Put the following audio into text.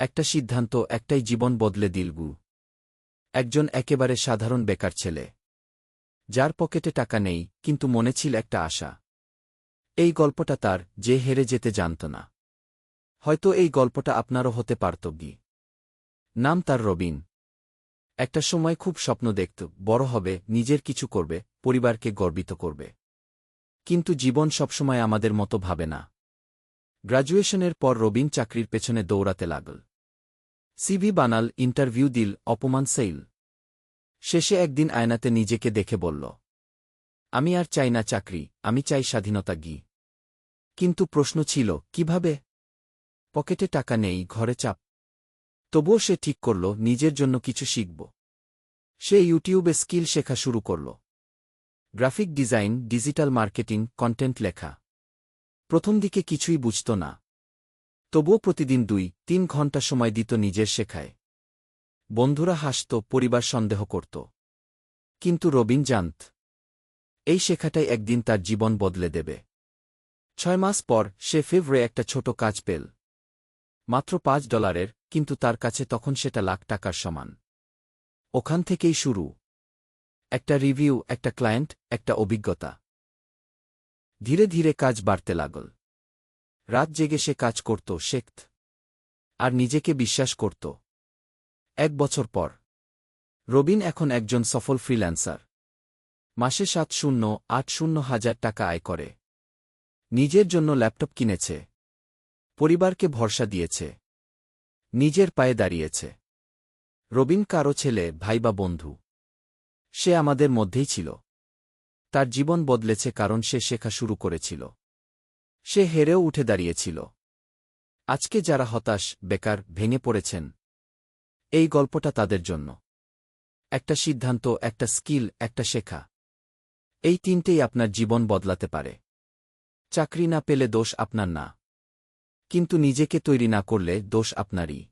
একটা সিদ্ধান্ত, একটাই জীবন বদলে দিলগু। একজন একেবারে সাধারণ বেকার ছেলে। যার পকেটে টাকা নেই, কিন্তু মনে ছিল একটা আশা। এই গল্পটা তার, যে হেরে যেতে জানত না। হয়তো এই গল্পটা আপনারও হতে পারত গি। নাম তার রবিন। একটা সময় খুব স্বপ্ন দেখত, বড় হবে, নিজের কিছু করবে, পরিবারকে গর্বিত করবে। কিন্তু জীবন সবসময় আমাদের মতো ভাবে না। গ্রাজুয়েশনের পর রবিন চাকরির পেছনে দৌড়াতে লাগল। সিভি বানাল ইন্টারভিউ দিল অপমান সেইল। শেষে একদিন আয়নাতে নিজেকে দেখে বলল, আমি আর চাই না চাকরি, আমি চাই স্বাধীনতা গি। কিন্তু প্রশ্ন ছিল, কীভাবে? পকেটে টাকা নেই, ঘরে চাপ। তবুও সে ঠিক করল, নিজের জন্য কিছু শিখব। সে ইউটিউবে স্কিল শেখা শুরু করল। Graphic design, digital marketing, content লেখা। প্রথম দিকে কিছুই বুঝত না। তবুও প্রতিদিন দুই, তিন ঘণ্টা সময় দিত নিজের শেখায়। বন্ধুরা হাসত, পরিবার সন্দেহ করত। কিন্তু রবিন জানত, এই শেখাটাই একদিন তার জীবন বদলে দেবে। ছয় মাস পর সে ফেভরে একটা ছোট কাজ পেল। মাত্র পাঁচ ডলারের, কিন্তু তার কাছে তখন সেটা লাখ টাকার সমান। ওখান থেকেই শুরু। একটা রিভিউ, একটা ক্লায়েন্ট, একটা অভিজ্ঞতা। ধীরে ধীরে কাজ বাড়তে লাগল। রাত জেগে সে কাজ করত, শেখত, আর নিজেকে বিশ্বাস করত। এক বছর পর, রবিন এখন একজন সফল ফ্রিল্যান্সার। মাসে সাত শূন্য, আট শূন্য হাজার টাকা আয় করে। নিজের জন্য ল্যাপটপ কিনেছে। পরিবারকে ভরসা দিয়েছে। নিজের পায়ে দাঁড়িয়েছে। রবিন কারও ছেলে, ভাই বা বন্ধু। সে আমাদের মধ্যেই ছিল। তার জীবন বদলেছে কারণ সে শেখা শুরু করেছিল। সে হেরেও উঠে দাঁড়িয়েছিল। আজকে যারা হতাশ, বেকার, ভেঙে পড়েছেন, এই গল্পটা তাদের জন্য। একটা সিদ্ধান্ত, একটা স্কিল, একটা শেখা। এই তিনটেই আপনার জীবন বদলাতে পারে। চাকরি না পেলে দোষ আপনার না। কিন্তু নিজেকে তৈরি না করলে দোষ আপনারই।